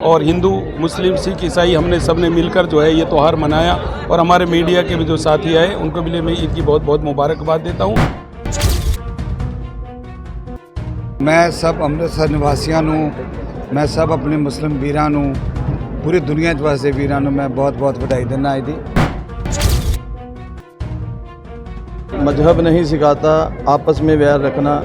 और हिंदू मुस्लिम सिख ईसाई हमने सबने मिलकर जो है ये त्यौहार मनाया और हमारे मीडिया के भी जो साथी आए उनको भी मैं ईद की बहुत बहुत मुबारकबाद देता हूँ। मैं सब अमृतसर निवासियाँ नूँ मैं सब अपने मुस्लिम वीर पूरी दुनिया वास्ते वीर मैं बहुत बहुत बधाई देना आई थी मज़हब नहीं सिखाता आपस में व्यार रखना।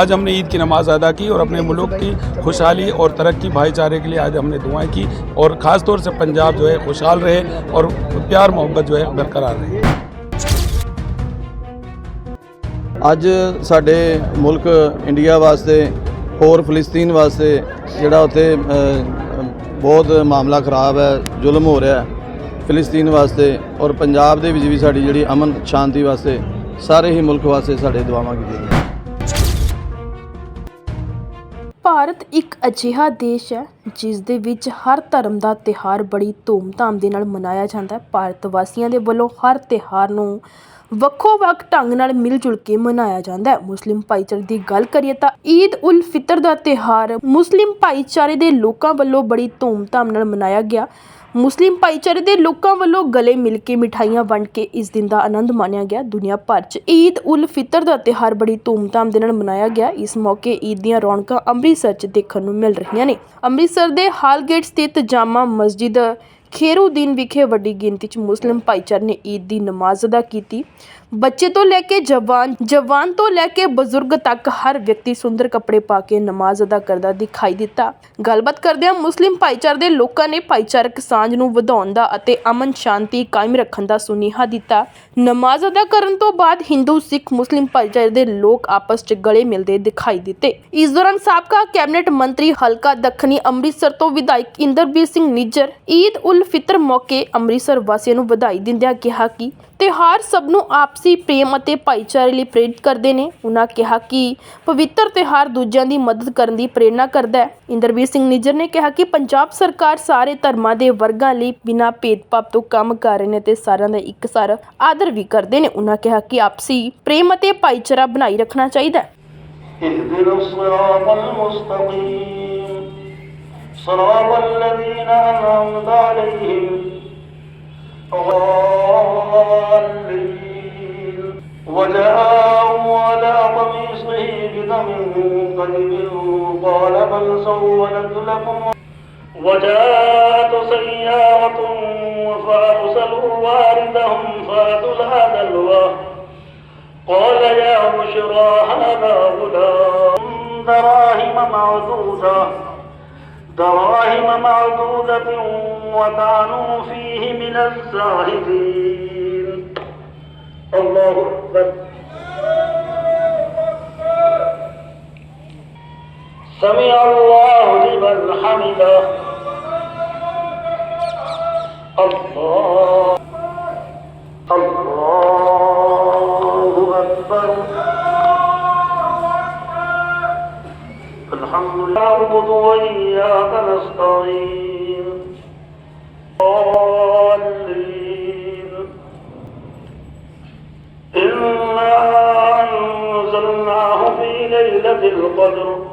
आज हमने ईद की नमाज अदा की और अपने मुल्क की खुशहाली और तरक्की भाईचारे के लिए आज हमने दुआएं की और ख़ास तौर से पंजाब जो है खुशहाल रहे और प्यार मोहब्बत जो है बरकरार रहे ਅੱਜ ਸਾਡੇ ਮੁਲਕ ਇੰਡੀਆ ਵਾਸਤੇ ਹੋਰ ਫਲਸਤੀਨ ਵਾਸਤੇ ਜਿਹੜਾ ਉੱਥੇ ਅ, ਅ, ਬਹੁਤ ਮਾਮਲਾ ਖਰਾਬ ਹੈ ਜ਼ੁਲਮ ਹੋ ਰਿਹਾ ਹੈ ਫਲਸਤੀਨ ਵਾਸਤੇ ਔਰ ਪੰਜਾਬ ਦੇ ਵਿੱਚ ਵੀ ਸਾਡੀ ਜਿਹੜੀ ਅਮਨ ਸ਼ਾਂਤੀ ਵਾਸਤੇ ਸਾਰੇ ਹੀ ਮੁਲਕ ਵਾਸਤੇ ਸਾਡੇ ਦੁਆਵਾਂ ਕੀਤੀਆਂ ਭਾਰਤ ਇੱਕ ਅਜਿਹਾ ਦੇਸ਼ ਹੈ, ਜਿਸ ਦੇ ਵਿੱਚ ਹਰ ਧਰਮ ਦਾ ਤਿਉਹਾਰ ਬੜੀ ਧੂਮਧਾਮ ਦੇ ਨਾਲ ਮਨਾਇਆ ਜਾਂਦਾ ਭਾਰਤ ਵਾਸੀਆਂ ਦੇ ਵੱਲੋਂ ਹਰ ਤਿਉਹਾਰ ਨੂੰ ਵੱਖੋ-ਵੱਖ ਢੰਗ ਨਾਲ ਮਿਲ-ਜੁਲ ਕੇ ਮਨਾਇਆ ਜਾਂਦਾ ਮੁਸਲਿਮ ਭਾਈਚਾਰੇ ਦੀ ਗੱਲ ਕਰੀਏ ਤਾਂ ਈਦ ਉਲ ਫਿਤਰ ਦਾ ਤਿਉਹਾਰ ਮੁਸਲਿਮ ਭਾਈਚਾਰੇ ਦੇ ਲੋਕਾਂ ਵੱਲੋਂ ਬੜੀ ਧੂਮ-ਧਾਮ ਨਾਲ ਮਨਾਇਆ ਗਿਆ। ਮੁਸਲਿਮ ਭਾਈਚਾਰੇ ਦੇ ਲੋਕਾਂ ਵੱਲੋਂ ਗਲੇ ਮਿਲ ਕੇ ਮਿਠਾਈਆਂ ਵੰਡ ਕੇ ਇਸ ਦਿਨ ਦਾ ਆਨੰਦ ਮਾਣਿਆ ਗਿਆ। ਦੁਨੀਆ ਭਰ 'ਚ ਈਦ ਉਲ ਫਿਤਰ ਦਾ ਤਿਹਾਰ ਬੜੀ ਧੂਮਧਾਮ ਦੇ ਨਾਲ ਮਨਾਇਆ ਗਿਆ। ਇਸ ਮੌਕੇ ਈਦ ਦੀਆਂ ਰੌਣਕਾਂ ਅੰਮ੍ਰਿਤਸਰ 'ਚ ਦੇਖਣ ਨੂੰ ਮਿਲ ਰਹੀਆਂ ਨੇ। ਅੰਮ੍ਰਿਤਸਰ ਦੇ ਹਾਲਗੇਟ ਸਥਿਤ ਜਾਮਾ ਮਸਜਿਦ ਖੇਰੂਦੀਨ ਵਿਖੇ ਵੱਡੀ ਗਿਣਤੀ 'ਚ ਮੁਸਲਿਮ ਭਾਈਚਾਰੇ ਨੇ ਈਦ ਦੀ ਨਮਾਜ਼ ਅਦਾ ਕੀਤੀ। ਬੱਚੇ ਤੋਂ ਲੈ ਕੇ ਜਵਾਨ ਜਵਾਨ ਤੋਂ ਲੈ ਕੇ ਬਜ਼ੁਰਗ ਤੱਕ ਹਰ ਵਿਅਕਤੀ ਸੁੰਦਰ ਕੱਪੜੇ ਪਾ ਕੇ ਨਮਾਜ਼ ਅਦਾ ਕਰਦਾ ਦਿਖਾਈ ਦਿੱਤਾ। ਗੱਲਬਾਤ ਕਰਦਿਆਂ ਮੁਸਲਿਮ ਭਾਈਚਾਰੇ ਦੇ ਲੋਕਾਂ ਨੇ ਭਾਈਚਾਰਕ ਸਾਂਝ ਨੂੰ ਵਧਾਉਣ ਦਾ ਅਤੇ ਅਮਨ ਸ਼ਾਂਤੀ ਕਾਇਮ ਰੱਖਣ ਦਾ ਸੁਨੇਹਾ ਦਿੱਤਾ। ਨਮਾਜ਼ ਅਦਾ ਕਰਨ ਤੋਂ ਬਾਅਦ ਹਿੰਦੂ, ਸਿੱਖ, ਮੁਸਲਿਮ ਭਾਈਚਾਰੇ ਦੇ ਲੋਕ ਆਪਸ 'ਚ ਗਲੇ ਮਿਲਦੇ ਦਿਖਾਈ ਦਿੱਤੇ। ਇਸ ਦੌਰਾਨ ਸਾਬਕਾ ਕੈਬਨਿਟ ਮੰਤਰੀ ਹਲਕਾ ਦੱਖਣੀ ਅੰਮ੍ਰਿਤਸਰ ਤੋਂ ਵਿਧਾਇਕ ਇੰਦਰਬੀਰ ਸਿੰਘ ਨਿੱਜਰ ਈਦ ਉਲ ਫਿਤਰ ਮੌਕੇ ਅੰਮ੍ਰਿਤਸਰ ਵਾਸੀਆਂ ਨੂੰ ਵਧਾਈ ਦਿੰਦਿਆਂ ਕਿਹਾ ਕਿ ਤਿਉਹਾਰ ਸਭ ਨੂੰ ਆਪਸ ਪ੍ਰੇਮ ਅਤੇ ਭਾਈਚਾਰੇ ਲਈ ਪ੍ਰੇਰਿਤ ਕਰਦੇ ਨੇ ਉਹਨਾਂ ਕਿਹਾ ਕਿ ਪਵਿੱਤਰ ਤਿਉਹਾਰ ਦੂਜਿਆਂ ਦੀ ਮਦਦ ਕਰਨ ਦੀ ਪ੍ਰੇਰਣਾ ਕਰਦਾ ਹੈ ਇੰਦਰਵੀਰ ਸਿੰਘ ਨਿੱਜਰ ਨੇ ਕਿਹਾ ਕਿ ਪੰਜਾਬ ਸਰਕਾਰ ਸਾਰੇ ਧਰਮਾਂ ਦੇ ਵਰਗਾਂ ਲਈ ਬਿਨਾਂ ਭੇਦਭਾਵ ਤੋਂ ਕੰਮ ਕਰ ਰਹੇ ਨੇ ਤੇ ਸਾਰਿਆਂ ਦਾ ਇੱਕਸਾਰ ਆਦਰ ਵੀ ਕਰਦੇ ਨੇ ਉਹਨਾਂ ਕਿਹਾ ਕਿ ਆਪਸੀ ਪ੍ਰੇਮ ਅਤੇ ਭਾਈਚਾਰਾ ਬਣਾਈ ਰੱਖਣਾ ਚਾਹੀਦਾ ਹੈ اهدنا الصراط المستقيم صراط الذين أنعمت عليهم لكم. وجاءت سيارة فأرسلوا واردهم فأدلى دلوه قال يا بشرى هذا غلام. دراهم معدودة. دراهم معدودة وكانوا فيه من الزاهدين. الله أكبر. سمع الله لمن حمده. الله. الله أكبر. الحمد لله نعبد وإياك نستعين. ضالين. إنا أنزلناه في ليلة القدر.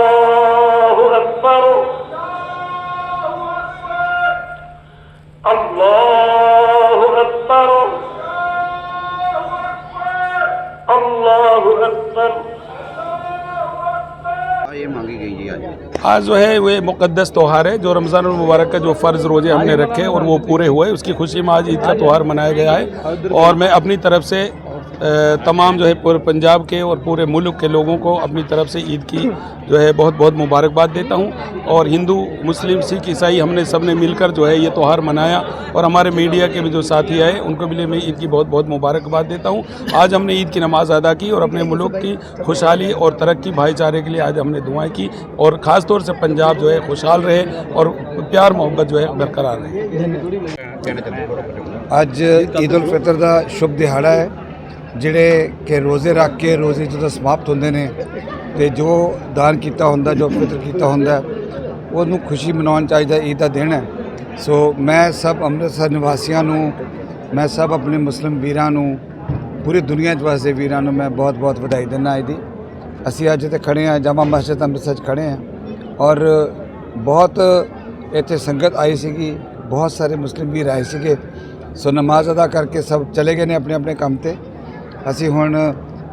आज जो है वे मुकद्दस त्यौहार है जो रमज़ान मुबारक का जो फ़र्ज़ रोज़े हमने रखे और वो पूरे हुए उसकी खुशी में आज ईद का त्यौहार मनाया गया है और मैं अपनी तरफ से अ, तमाम जो है पूरे पंजाब के और पूरे मुल्क के लोगों को अपनी तरफ से ईद की जो है बहुत बहुत मुबारकबाद देता हूँ और हिंदू मुस्लिम सिख ईसाई हमने सब ने मिलकर जो है ये त्यौहार मनाया और हमारे मीडिया के भी जो साथी आए उनको भी मैं ईद की बहुत बहुत मुबारकबाद देता हूँ आज हमने ईद की नमाज अदा की और अपने मुल्क की खुशहाली और तरक्की भाईचारे के लिए आज हमने दुआएं की और ख़ास तौर से पंजाब जो है खुशहाल रहे और प्यार मोहब्बत जो है बरकरार रहे ਅੱਜ ਈਦ ਉਲ ਫਿਤਰ ਦਾ ਸ਼ੁਭ ਦਿਹਾੜਾ ਹੈ ਜਿਹੜੇ ਕਿ ਰੋਜ਼ੇ ਰੱਖ ਕੇ ਰੋਜ਼ੇ ਜਦੋਂ ਸਮਾਪਤ ਹੁੰਦੇ ਨੇ ਤੇ ਜੋ ਦਾਨ ਕੀਤਾ ਹੁੰਦਾ, ਜੋ ਫਿਤਰ ਕੀਤਾ ਹੁੰਦਾ, ਉਹਨੂੰ ਖੁਸ਼ੀ ਮਨਾਉਣ ਚਾਹੀਦਾ, ਈਦ ਦਾ ਦਿਨ ਹੈ। ਸੋ ਮੈਂ ਸਭ ਅੰਮ੍ਰਿਤਸਰ ਨਿਵਾਸੀਆਂ ਨੂੰ, ਮੈਂ ਸਭ ਆਪਣੇ ਮੁਸਲਿਮ ਵੀਰਾਂ ਨੂੰ, ਪੂਰੀ ਦੁਨੀਆ 'ਚ ਵਸਦੇ ਵੀਰਾਂ ਨੂੰ ਮੈਂ ਬਹੁਤ-ਬਹੁਤ ਵਧਾਈ ਦਿੰਦਾ ਅੱਜ ਦੀ। ਅਸੀਂ ਅੱਜ ਇੱਥੇ ਖੜੇ ਹਾਂ, ਜਾਮਾ ਮਸਜਿਦ ਅੰਮ੍ਰਿਤਸਰ 'ਚ ਖੜੇ ਹਾਂ ਔਰ ਬਹੁਤ ਇੱਥੇ ਸੰਗਤ ਆਈ ਸੀਗੀ, ਬਹੁਤ ਸਾਰੇ ਮੁਸਲਿਮ ਵੀਰ ਆਏ ਸੀਗੇ। ਸੋ ਨਮਾਜ਼ ਅਦਾ ਕਰਕੇ ਸਭ ਚਲੇ ਗਏ ਨੇ ਆਪਣੇ ਆਪਣੇ ਕੰਮ ਤੇ। ਅਸੀਂ ਹੁਣ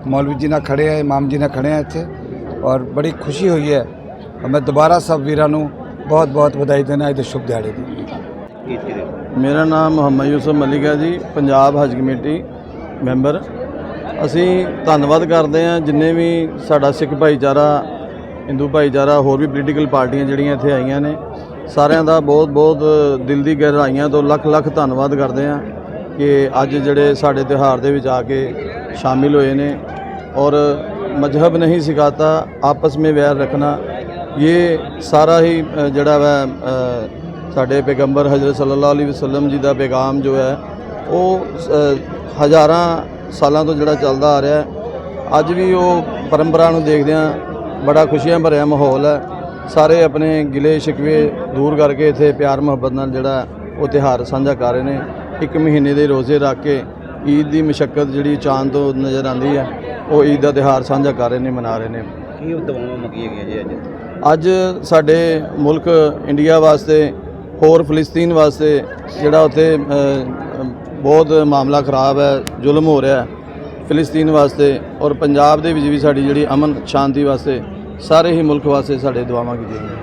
ਮੌਲਵੀ ਜੀ ਨਾਲ ਖੜੇ ਆ ਇਮਾਮ ਜੀ ਨਾਲ ਖੜੇ ਆ ਇੱਥੇ ਔਰ ਬੜੀ ਖੁਸ਼ੀ ਹੋਈ ਹੈ। ਮੈਂ ਦੁਬਾਰਾ ਸਭ ਵੀਰਾਂ ਨੂੰ ਬਹੁਤ ਬਹੁਤ ਵਧਾਈ ਦੇਣਾ ਇਹਦੇ ਸ਼ੁਭ ਦਿਹਾੜੇ ਦੀ। ਮੇਰਾ ਨਾਮ ਮੁਹੰਮਦ ਯੂਸਫ ਮਲਿਕ ਹੈ ਜੀ, ਪੰਜਾਬ ਹਜ ਕਮੇਟੀ ਮੈਂਬਰ। ਅਸੀਂ ਧੰਨਵਾਦ ਕਰਦੇ ਹਾਂ ਜਿੰਨੇ ਵੀ ਸਾਡਾ ਸਿੱਖ ਭਾਈਚਾਰਾ, ਹਿੰਦੂ ਭਾਈਚਾਰਾ, ਹੋਰ ਵੀ ਪੋਲੀਟੀਕਲ ਪਾਰਟੀਆਂ ਜਿਹੜੀਆਂ ਇੱਥੇ ਆਈਆਂ ਨੇ, ਸਾਰਿਆਂ ਦਾ ਬਹੁਤ ਬਹੁਤ ਦਿਲ ਦੀ ਗਹਿਰਾਈਆਂ ਤੋਂ ਲੱਖ ਲੱਖ ਧੰਨਵਾਦ ਕਰਦੇ ਹਾਂ। ਕਿ ਅੱਜ ਜਿਹੜੇ ਸਾਡੇ ਤਿਉਹਾਰ ਦੇ ਵਿੱਚ ਆ ਕੇ ਸ਼ਾਮਿਲ ਹੋਏ ਨੇ ਔਰ ਮਜ਼ਹਬ ਨਹੀਂ ਸਿਖਾਤਾ ਆਪਸ ਵਿੱਚ ਵੈਰ ਰੱਖਣਾ ਇਹ ਸਾਰਾ ਹੀ ਅ, ਜਿਹੜਾ ਵਾ ਅ, ਸਾਡੇ ਪੈਗੰਬਰ ਹਜ਼ਰਤ ਸੱਲੱਲਾਹੁ ਅਲੈहि ਵਸੱਲਮ ਜੀ ਦਾ ਪੈਗਾਮ ਜੋ ਹੈ ਉਹ ਹਜ਼ਾਰਾਂ ਸਾਲਾਂ ਤੋਂ ਜਿਹੜਾ ਚੱਲਦਾ ਆ ਰਿਹਾ ਅੱਜ ਵੀ ਉਹ ਪਰੰਪਰਾ ਨੂੰ ਦੇਖਦਿਆਂ ਬੜਾ ਖੁਸ਼ੀਆਂ ਭਰਿਆ ਮਾਹੌਲ ਹੈ। ਸਾਰੇ ਆਪਣੇ ਗਿਲੇ ਸ਼ਿਕਵੇ ਦੂਰ ਕਰਕੇ ਇੱਥੇ ਪਿਆਰ ਮੁਹੱਬਤ ਨਾਲ ਜਿਹੜਾ ਉਹ ਤਿਉਹਾਰ ਸਾਂਝਾ ਕਰ ਰਹੇ ਨੇ। ਇੱਕ ਮਹੀਨੇ ਦੇ ਰੋਜ਼ੇ ਰੱਖ ਕੇ ਈਦ ਦੀ ਮਸ਼ੱਕਤ ਜਿਹੜੀ ਚਾਂਦ ਤੋਂ ਨਜ਼ਰ ਆਉਂਦੀ ਹੈ ਉਹ ਈਦ ਦਾ ਤਿਉਹਾਰ ਸਾਂਝਾ ਕਰ ਰਹੇ ਨੇ ਮਨਾ ਰਹੇ ਨੇ। ਕੀ ਦਵਾਵਾਂ ਮੰਗੀਆਂ ਗਈਆਂ ਜੀ ਅੱਜ? ਅੱਜ ਸਾਡੇ ਮੁਲਕ ਇੰਡੀਆ ਵਾਸਤੇ ਹੋਰ ਫਲਸਤੀਨ ਵਾਸਤੇ ਜਿਹੜਾ ਉੱਥੇ ਬਹੁਤ ਮਾਮਲਾ ਖਰਾਬ ਹੈ ਜ਼ੁਲਮ ਹੋ ਰਿਹਾ ਹੈ ਫਿਲਿਸਤੀਨ ਵਾਸਤੇ ਔਰ ਪੰਜਾਬ ਦੇ ਵਿੱਚ ਵੀ ਸਾਡੀ ਜਿਹੜੀ ਅਮਨ ਸ਼ਾਂਤੀ ਵਾਸਤੇ ਸਾਰੇ ਹੀ ਮੁਲਕ ਵਾਸਤੇ ਸਾਡੇ ਦੁਆਵਾਂ ਕੀਤੀਆਂ